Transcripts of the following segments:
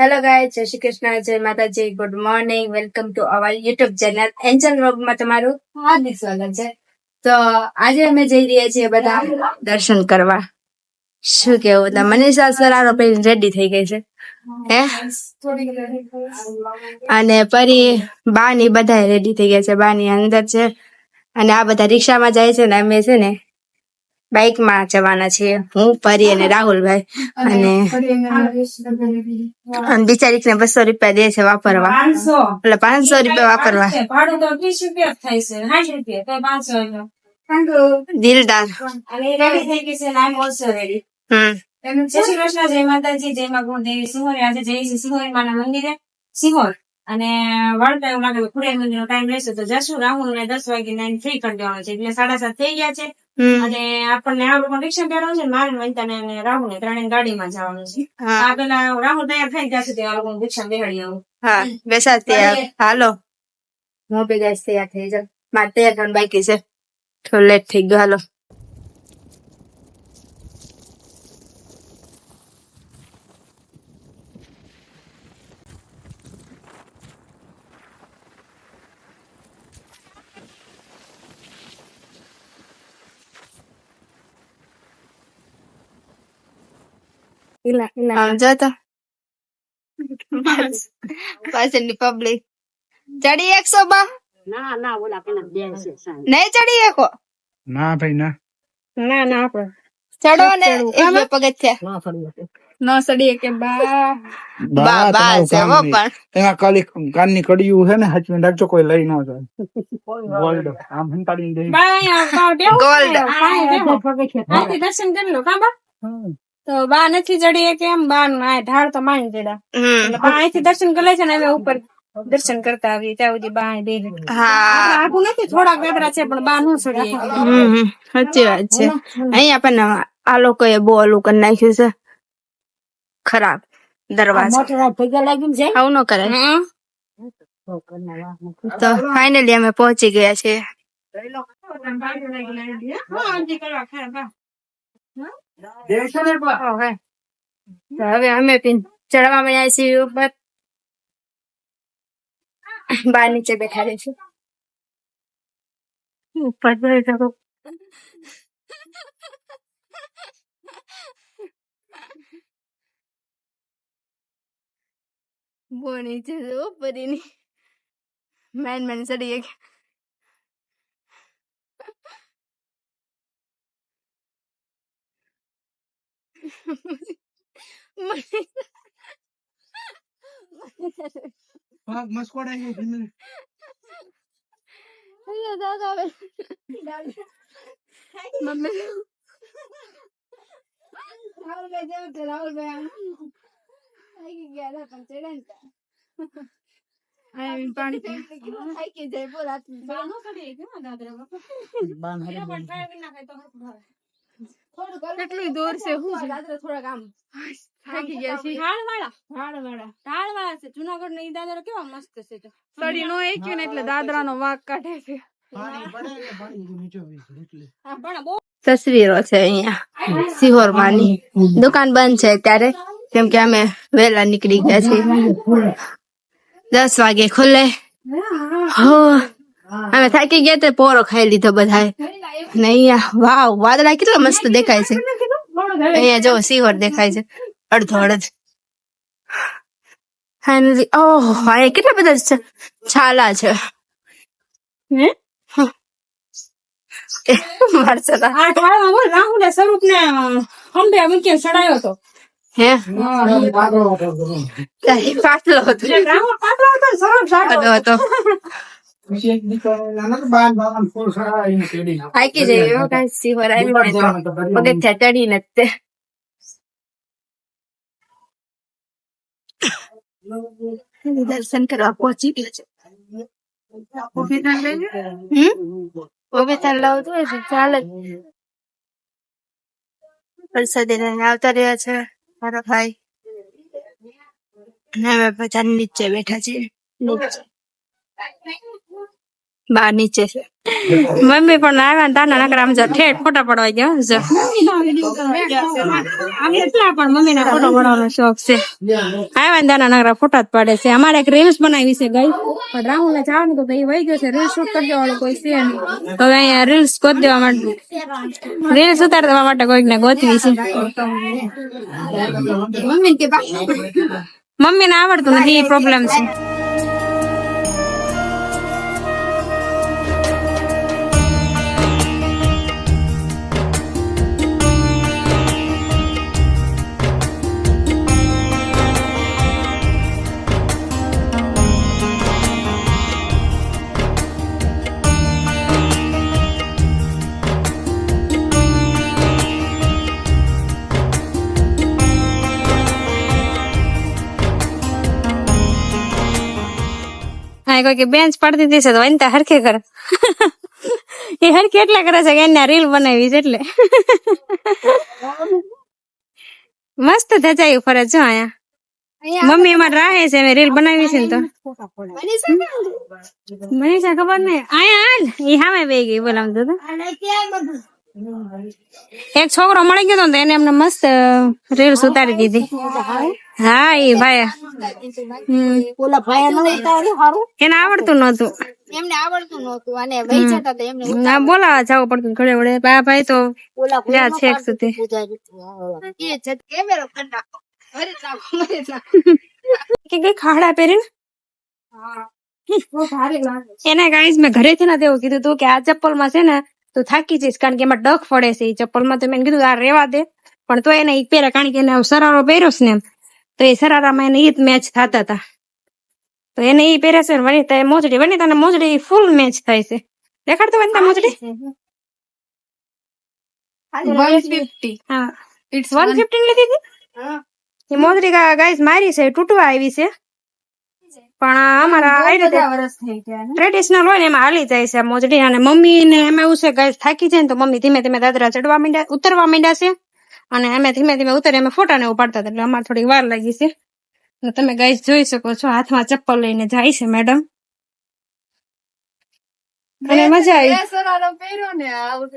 Hello ગાય જય શ્રી કૃષ્ણ, જય માતાજી good morning welcome to our YouTube channel Angel વ્લોગમાં તમારું હાર્દિક સ્વાગત છે. તો આજે અમે જઈ રહ્યા છીએ બધા દર્શન કરવા. શું કેવું તો મનીષા સરારો પહેરીને રેડી થઈ ગઈ છે. હે? અને પરી બાની બધા રેડી થઈ ગયા છે, બાની અંદર છે. અને આ બધા રિક્ષામાં જાય છે ને, અમે છે ને બાઇકમાં જવાના છીએ હું પરી અને રાહુલભાઈ. અને બિચારીક ને બસો રૂપિયા દે છે વાપરવા. એટલે પાંચસો રૂપિયા વાપરવા. ભાડું તો ત્રીસ રૂપિયા થાય છે. સાઠ રૂપિયા. પાંચસો દિલદાર. છે. હમ. જય શ્રી કૃષ્ણ જય માતાજી જય માં ગુણદેવી સિંહોરી. આજે જય છે સિંહોરી માના મંદિરે. સિંહોર. અને વળતા એવું લાગે ખુડિયા મંદિર નો ટાઈમ રહેશે. તો જશું. રાહુલ ને દસ વાગે નાઇન ફ્રી કરી દેવાનો છે. એટલે સાડા સાત થઈ ગયા છે. અને આપણને આ લોકો રિક્ષા બેઠવાનું છે મારે વંતા ને અને રાહુલ ને ત્રણે ગાડીમાં જવાનું છે. આ પેલા રાહુલ તૈયાર થાય ત્યાં સુધી આ લોકો રિક્ષા બેહાડી આવું. હા બેસા તૈયાર હાલો. હું બી ગઈ તૈયાર થઈ જાઉં. મારે તૈયાર થવાનું બાકી છે. થોડું લેટ થઈ ગયું. હાલો. આમ જો તો પાછળની પબ્લિક ચડી એકસો બા ના ના ઓલા પેલા બે છે નહીં ચડી એકો ના ભાઈ ના ના ના આપડે ચડો ને એમ પગથિયા ન સડી કે બા બા બા છે હો પણ એમાં કાલી કાનની કડિયું છે ને હાચવીને રાખજો કોઈ લઈ ન જાય ગોલ્ડ આમ હંતાડીને દઈ ગોલ્ડ આ દર્શન કરી લો કા બા તો બા નથી ચડી કે એમ? બા નું આ ઢાળ તો માની ચડ્યા. હમ. એટલે બા અહીંથી દર્શન કરે છે ને અમે ઉપર દર્શન કરતા આવીએ. ત્યાં સુધી બા અહીં બેઠી. આખું નથી થોડાક વેદરા છે પણ બા નું હમ. સાચી વાત છે. અહીંયા પણ આ લોકોએ બહુ ઓલું કરી નાખ્યું છે. ખરાબ દરવાજા. આવું ન કરે. તો ફાઇનલી અમે પહોંચી ગયા છીએ. તો હવે અમે ચડવા મળ્યા છીએ ઉપર. બાર નીચે બેઠા રહીશું. ઉપર ઉપરીની મેન મેન નીચે છે ઉપર એની મેન મેન ચડી ગયા પગ મસ્કોડાઈ ગયો ધીમે. અહીંયા દાદા આવે મમ્મી રાહુલભાઈ જેવું તો રાહુલભાઈ આમ થાકી ગયા હતા પણ ચડ્યા ને ત્યાં. પાણી થાકી જાય બોલ આટલું. બાન હારી બોલ. થોડુંક અલગ કેટલું દૂર છે, હું દાદરા થોડાક આમ થાકી ગયા છે. જુનાગઢ નો ઈ દાદરો કેવા મસ્ત છે તો. સડી નો એક્યું ને એટલે દાદરા નો વાઘ કાઢે છે. છે તસવીરો છે અહીંયા. સિહોર માની દુકાન બંધ છે અત્યારે. કેમ કે અમે વહેલા નીકળી ગયા છીએ. દસ વાગે ખુલે. હો. અમે થાકી ગયા તે પોરો ખાઈ લીધો બધાએ. ને અહીંયા વાવ વાદળા કેટલા મસ્ત દેખાય છે. અહીંયા જો સિંહર દેખાય છે. અડધો અડધ. ફાઇનલી ઓહ અહીંયા કેટલા બધા છ- છાલા છે. હતો. હે પાટલો હતો રાહુલ પાછળ હતો ને સ્વરૂપ સાટો હતો હતો પછી એક દીકરો નાનો તો બાન બાન ફૂલ સડા એને કેડી નાખો. થાકી જાય એવો કાંઈ સિહોર ઉપર આવ્યો જવાનું તો કરી પગથિયા ચડીને જ તે દર્શન કરવા પહોંચી ગયો છે લઈને આવતા રહ્યા છે મારા ભાઈ અમે બધા નીચે બેઠા છે નીચે બહાર નીચે છે. મમ્મી પણ આવ્યા ને તાના નકરા જો ઠેઠ ફોટા પડવા ગયો, જો. એટલા પણ મમ્મી ના ફોટો પડવાનો શોખ છે. આવ્યા ને તાના નકરા ફોટા જ પાડે છે. અમારે એક રીલ્સ બનાવી છે ગઈ. પણ રાહુલ ને જવાનું તો ભાઈ વહી ગયો છે. રીલ્સ શૂટ કરી દેવાળો કોઈ છે નહીં. હવે અહીંયા રીલ્સ કરી દેવા માટે રીલ્સ ઉતાર દેવા માટે કોઈક ને ગોતવી છે. મમ્મી ને આવડતું નથી, એ પ્રોબ્લેમ છે. કોઈ કે બેન્ચ પડતી છે તો વનતા હરખે કરે એ હરખે એટલા કરે છે કે એના રીલ બનાવી છે એટલે. મસ્ત ધજાયું ફરે જો અહીંયા મમ્મી એમાં રાહે છે મેં રીલ બનાવી છે ને તો. મનીષા ખબર નહીં. આયા હાલ. એ સામે બે ગઈ બોલાવતો તો. એક છોકરો મળી ગયો તો એને એમને મસ્ત રીલ્સ ઉતારી દીધી. હા એ ભાઈ. ઓલા એને આવડતું નતું એમને આવડતું નહોતું. અને વહી જતા હતા એમને ના બોલાવા જવું પડતું ઘડે વડે બા ભાઈ તો ઓલા જા છેક સુધી. એ જત કેમેરો કરી નાખો. અરે નાખો અરે કે કઈ ખાડા પહેરીને? એને ગાઈઝ મેં ઘરેથી ના તેવું કીધું તું કે આ ચપ્પલમાં છે ને તું થાકી જઈશ કારણ કે એમાં ડખ પડે છે એ ચપ્પલમાં તો મેં કીધું આ રેવા દે. પણ તો એને ઈ પહેરે કારણ કે એને સરારો પહેર્યો છે ને તો એ સરારામાં એને એ જ મેચ થતા હતા તો એને એ પહેરે છે વનિતા મોજડી તને મોજડી ફૂલ મેચ થાય છે. દેખાડતો વનિતા મોજડી? હા ઇટ્સ વન ફિફ્ટીન લીધી હતી? એ મોજડી ગાઈસ મારી છે તૂટવા આવી છે. પણ અમારા રીતે ટ્રેડિશનલ હોય ને એમાં હાલી જાય છે મોજડી અને મમ્મી ને એમાં એવું છે ગાય થાકી જાય ને તો મમ્મી ધીમે ધીમે દાદરા ચડવા માંડ્યા ઉતરવા માંડ્યા છે. અને અમે ધીમે ધીમે ઉતરી અમે ફોટા ને ઉપાડતા એટલે અમારે થોડી વાર લાગી છે. તમે ગાય જોઈ શકો છો હાથમાં ચપ્પલ લઈને જાય છે મેડમ અને મજા આવી. સરારો પહેર્યો ને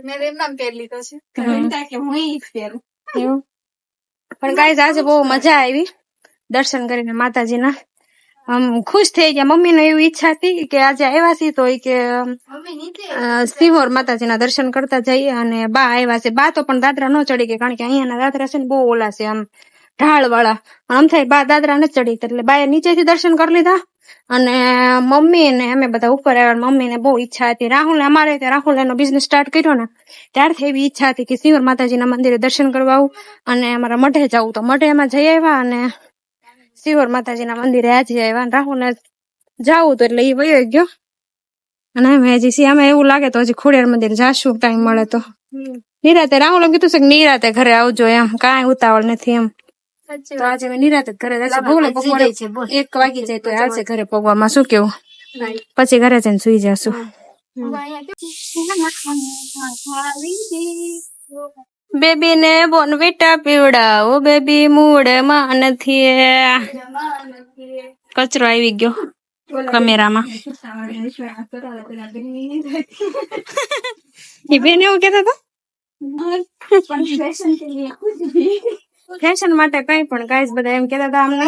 મેં એમનામ પહેરી લીધો છે. કે હું પહેરું. પણ ગાય આજે બહુ મજા આવી. દર્શન કરીને માતાજીના. આમ ખુશ થઈ ગયા. મમ્મીને એવી ઈચ્છા હતી કે આજે આવ્યા છીએ તો ઈ કે સિહોર માતાજીના દર્શન કરતા જઈએ અને બા આવ્યા છે. બા તો પણ દાદરા ન ચડી ગઈ કારણ કે અહીંયાના દાદરા છે ને બહુ ઓલા છે આમ ઢાળ વાળા આમ થાય બા દાદરા ન ચડી એટલે બાએ નીચેથી દર્શન કરી લીધા અને મમ્મી ને અમે બધા ઉપર આવ્યા. મમ્મી ને બહુ ઈચ્છા હતી. રાહુલ ને અમારે ત્યાં રાહુલ એનો બિઝનેસ સ્ટાર્ટ કર્યો ને ત્યારથી એવી ઈચ્છા હતી કે સિહોર માતાજીના મંદિરે દર્શન કરવા આવું અને અમારા મઢે જવું તો મઢે એમાં જઈ આવ્યા અને સિહોર માતાજીના મંદિરે આજે આવ્યા અને રાહુલ ને જાવું તો એટલે એ વયો ગયો. અને અમે હજી સી અમે એવું લાગે તો હજી ખોડિયાર મંદિર જાશું ટાઈમ મળે તો. નિરાતે રાહુલ એમ કીધું છે કે નિરાતે ઘરે આવજો એમ કાંઈ ઉતાવળ નથી એમ. તો આજે અમે નિરાતે ઘરે જશે. ભલે બપોરે એક વાગી જાય તો આવશે ઘરે પગવામાં શું કેવું? પછી ઘરે જઈને સુઈ જશું. બેબી ને બોનવીટા પીવડાવો. બેબી મૂડમાં નથી. કચરો આવી ગયો કેમેરામાં. એ બેન એવું કેતા હતા? ફેશન માટે કઈ પણ ગાઈસ બધા એમ કેતા હતા અમને.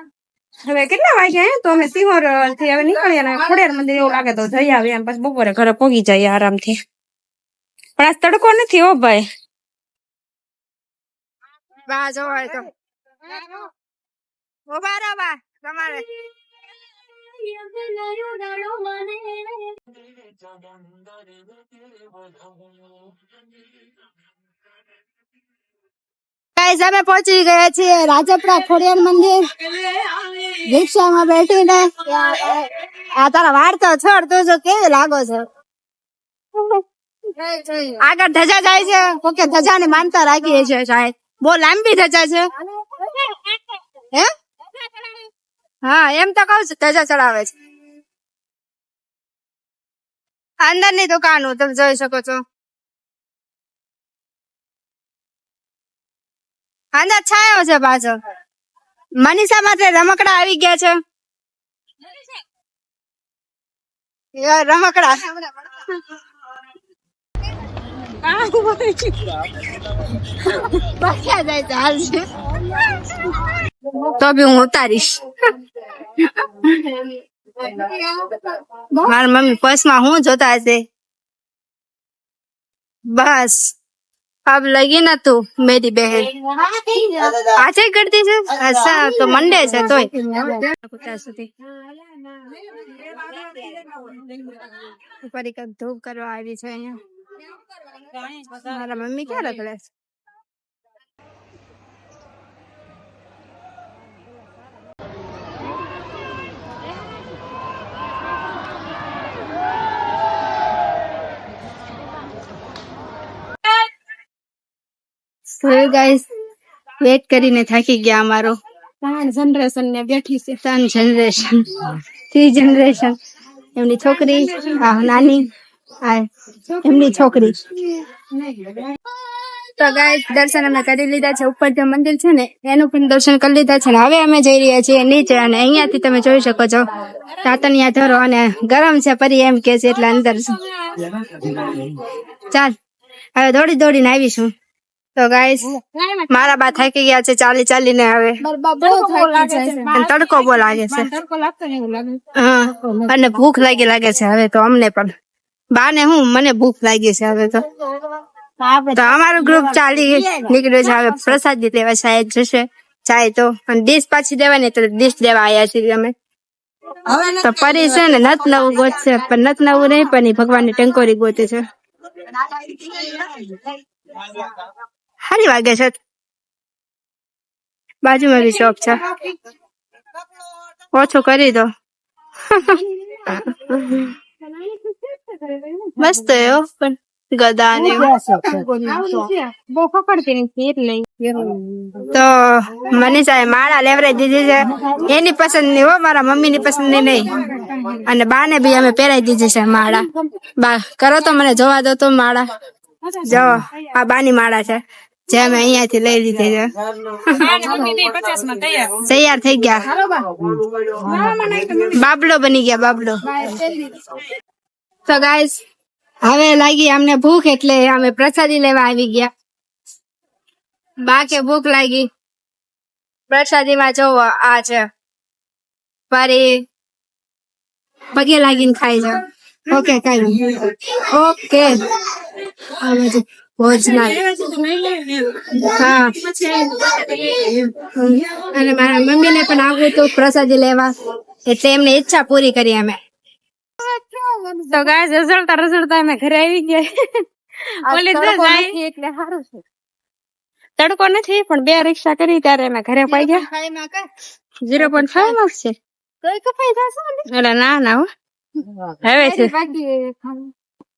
હવે કેટલા વાગ્યા હે? તો અમે સિંહોરથી હવે નીકળીએ ને ખોડિયાર મંદિર એવું લાગે તો જઈ આવીએ એમ. પછી બપોરે ઘરે પોગી જઈએ આરામથી. પણ આ તડકો નથી હો ભાઈ. બા જવાય તો. ઊભા બા તમારે. ગાઈઝ અમે પહોંચી ગયા છીએ રાજપરા ખોડિયાર મંદિર. રિક્ષામાં બેઠીને. આ તારા વાળ તો છોડ, તું જો કેવી લાગો છો? આગળ ધજા જાય છે. ઓકે ધજા ને માનતા રાખીએ છે સાહેબ. બહુ લાંબી ધજા છે. હે? હા, એમ તો કઉ છું, ધજા ચડાવે છે. અંદરની દુકાનો તમે જોઈ શકો છો. અંદર છાયો છે પાછો. મનીષા માટે રમકડા આવી ગયા છે. રમકડા. તો બી હું ઉતારીશ. મારા મમ્મી પર્સમાં હું જોતા હશે? બસ. अब लगी ना तू मेरी बहन આજે કરતી છે અચ્છા તો મંડે છે તોય ત્યાં સુધી ફરી કંઈક ધૂપ કરવા આવી છે અહીંયા મારા મમ્મી ક્યાં રખડે છે ગાઈસ વેટ કરીને થાકી ગયા અમારો ત્રણ જનરેશન ને બેઠી છે ત્રણ જનરેશન થ્રી જનરેશન એમની છોકરી આ નાની આ એમની છોકરી તો ગાઈસ દર્શન અમે કરી લીધા છે ઉપર જે મંદિર છે ને એનું પણ દર્શન કરી લીધા છે ને હવે અમે જઈ રહ્યા છીએ નીચે અને અહીંયાથી તમે જોઈ શકો છો તાતણિયા ધરો અને ગરમ છે પરી એમ કે છે એટલે અંદર ચાલ હવે દોડી દોડીને આવીશું તો ગાઈસ મારા બા થાકી ગયા છે ચાલી ચાલી ને હવે બહુ થાકી જાય છે. અને તડકો બહુ લાગે છે. તડકો લાગતો ને એવું લાગે હા અને ભૂખ લાગી લાગે છે હવે તો અમને પણ. બા ને હું મને ભૂખ લાગી છે હવે તો. તો અમારું ગ્રુપ ચાલી નીકળ્યું છે હવે પ્રસાદી લેવા શાયદ જશે. ચાય તો અને ડીશ પાછી દેવાની તો ડીશ દેવા આવ્યા છીએ અમે. તો પરી છે ને નત નવું ગોતશે પણ નત નવું નહીં પણ ભગવાનની ટંકોરી ગોતે છે. સારી વાગે છે. બાજુમાં બી શોપ છે. ઓછો કરી દો. મસ્ત એવો પણ તો મનીષાએ માળા લેવરાઈ દીધી છે. એની પસંદની હો, મારા મમ્મી ની પસંદની નહીં. અને બા ને અમે પહેરાઈ દીધી છે માળા. બા, કરો તો મને જોવા દો તો માળા. જો, આ બાની માળા છે. જે અમે અહીંયાથી લઈ લીધી છે. તૈયાર થઈ ગયા. બાબલો બની ગયા, બાબલો. તો ગાઈસ હવે લાગી અમને ભૂખ એટલે અમે પ્રસાદી લેવા આવી ગયા. બાકે ભૂખ લાગી. પ્રસાદીમાં જોવો આ છે. ફરી પગે લાગીને ખાય છે ઓકે કઈ ઓકે હા અને મારા મમ્મી ને પણ આવું હતું પ્રસાદી લેવા. એટલે એમને ઈચ્છા પૂરી કરી અમે. તો ગાય રસડતા રસડતા અમે ઘરે આવી ગયા. ઓલી તો એટલે સારું છે. તડકો નથી પણ બે રિક્ષા કરી ત્યારે અમે ઘરે પાઈ ગયા. ઝીરો પોઈન્ટ ફાઈવ માર્ક્સ છે. એટલે ના ના હવે છે.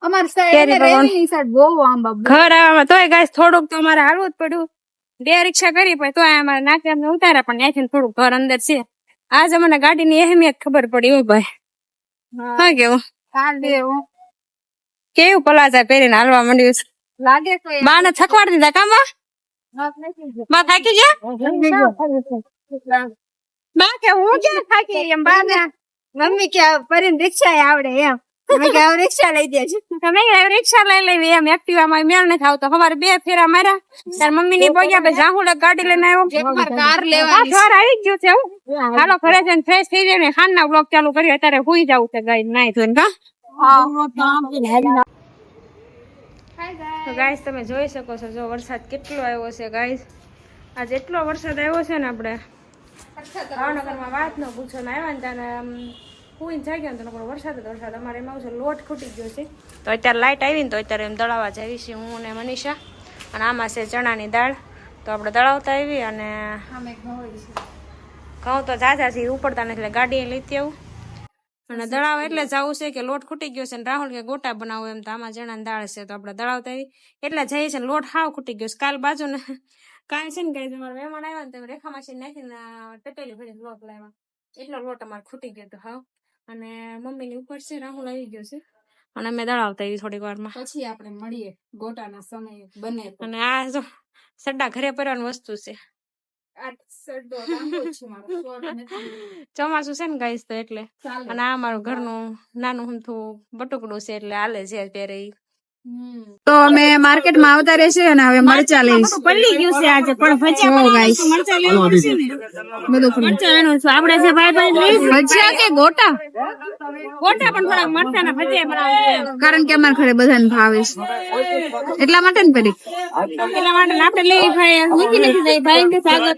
અમાર કેરી ભગવાન. સાઈડ બહુ આંબા ઘર આવવામાં તોય ગાય થોડુંક તો અમારે હાલવું જ પડ્યું. બે રિક્ષા કરી પણ તોય અમારે નાકે અમને ઉતાર્યા પણ ત્યાંથી થોડુંક ઘર અંદર છે. આજ અમને ગાડીની અહેમિયત ખબર પડી હો ભાઈ. હા. કેવું? કેવું પલાઝા પહેરીને હાલવા માંડ્યું છે? લાગે કોઈ થકવાડ દીધા કામાં બા થાકી ગયા? બા કે હું ક્યાં થાકી એમ બા ને મમ્મી કે પરીને રિક્ષા આવડે એમ. મેં કે રિક્ષા લઈ દેજો તમે રિક્ષા લઈ લેવી એમ એક્ટિવામાં મેળ નથી આવતો સવારે બે ફેરા માર્યા. તાર મમ્મી ની પગ્યા પછી જાહુડે ગાડી લઈને આવ્યો. કાર લેવા ઘર આવી ગયું છે હો. હાલો ઘરે જઈને ફ્રેશ થઈ જાય ને ખાનના બ્લોગ ચાલુ કર્યો અત્યારે હુઈ જવું છે ગાય નાઈ ધોઈને કા તો ગાઈસ તમે જોઈ શકો છો જો વરસાદ કેટલો આવ્યો છે ગાઈસ. આજ એટલો વરસાદ આવ્યો છે ને આપણે. ભાવનગરમાં વાત ન પૂછો ને આવ્યા ને ત્યારે હુઈને જાગ્યા તો પણ વરસાદ જ વરસાદ. અમારે એમાં છે લોટ ખૂટી ગયો છે. તો અત્યારે લાઇટ આવી ને તો અત્યારે એમ દળાવવા જઈએ છીએ હું ને મનીષા. અને આમાં છે ચણાની દાળ. તો આપણે દળાવતા આવી અને ઘઉં તો ઝાઝા છે ઉપડતા નથી એટલે ગાડીએ લીધી આવું. અને દળાવ એટલે જવું છે કે લોટ ખૂટી ગયો છે ને રાહુલ કે ગોટા બનાવો એમ તો આમાં જણાની દાળ છે તો આપણે દળાવતા આવી એટલે જઈએ છે લોટ હાવ ખૂટી ગયો છે કાલ બાજુ ને કાંઈ છે ને કઈ તમારે મહેમાન આવ્યા ને તમે રેખા માસી નાખીને ટટેલી ભરી લોટ લાવ્યા. એટલો લોટ અમારે ખૂટી ગયો તો હાવ. અને મમ્મીની ઉપર છે રાહુલ આવી ગયો છે. અને અમે દળાવતા એવી થોડીક વારમાં. પછી આપણે મળીએ ગોટાના સમયે બને અને આ જો સડ્ડા ઘરે પહેરવાની વસ્તુ છે. સડો. ચોમાસું છે ને ગાઈસ તો એટલે. અને આ મારું ઘરનું નાનું હમથું બટુકડું છે એટલે હાલે છે અત્યારે. તો અમે માર્કેટમાં આવતા રહેશે અને હવે મરચા લઈશ. પલ્લી ગયું છે આજે પણ ભજીયા આપણે છે ભાઈ ભાઈ ભજીયા કે ગોટા? ગોટા પણ થોડા મરચા ના ભજીયા બનાવે કારણ કે અમારા ઘરે બધાને ભાવે છે. એટલા માટે ને પરી એટલા માટે આપણે લઈ ભાઈ. મૂકી નથી જઈ ભાઈ સાગર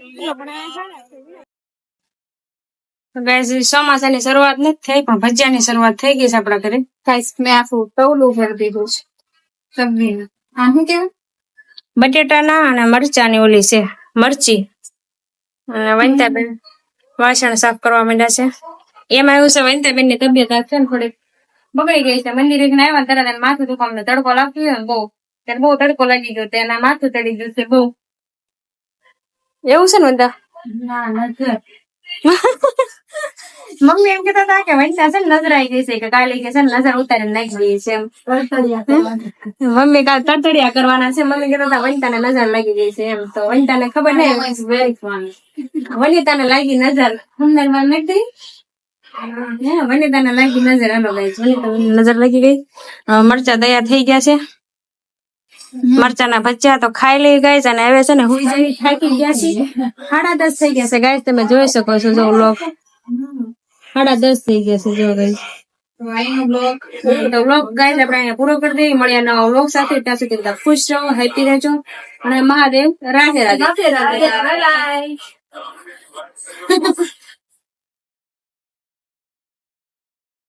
ગાઈસ ચોમાસાની શરૂઆત નથી થઈ પણ ભજીયાની શરૂઆત થઈ ગઈ છે આપણા ઘરે. મેં આખું તવલું ભરી દીધું છે. સબ્જીનું. આ શું કહેવાય? બટેટાના અને મરચાની ઓલી છે મરચી. અને વનિતાબેન વાસણ સાફ કરવા માંડ્યા છે. એમાં એવું છે વનિતાબેનની તબિયત છે ને થોડીક બગડી ગઈ છે. મંદિરે આવ્યા ત્યારે માથું દુખાવ ને તડકો લાગતો હોય ને બહુ. ત્યારે બહુ તડકો લાગી ગયો તેના એના માથું તડી ગયું છે બહુ. એવું છે ને બધા ના નજર મમ્મી એમ કેતા હતા કે વનિતા છે ને નજર આવી ગઈ છે કે કાલે કે છે ને નજર ઉતારી નાખી ગઈ છે. મમ્મી કાલ તડતડિયા કરવાના છે. મમ્મી કેતા હતા વનિતાને નજર લાગી ગઈ છે એમ. તો વનિતાને ખબર નહીં વેરી very વનિતા ને લાગી નજર. અંદરમાં નથી? વનિતા લાગી નજર હાલો ગાઈસ વનિતા નજર લાગી ગઈ. મરચા તૈયાર થઈ ગયા છે. મરચાના ભજીયા તો ખાઈ લઈ ગાઈસ અને હવે છે ને હુઈ જેવી થાકી ગયા છે સાડા દસ થઈ ગયા છે. ગાય તમે જોઈ શકો છો જો લોક સાડા દસ થઈ ગયા છે જો ગઈ તો વ્લોગ આપણે અહીંયા પૂરો કરી દઈએ. મળ્યા નવા વ્લોગ સાથે. ત્યાં સુધી બધા ખુશ રહો હેપી રહેજો. અને મહાદેવ રાધે રાધે.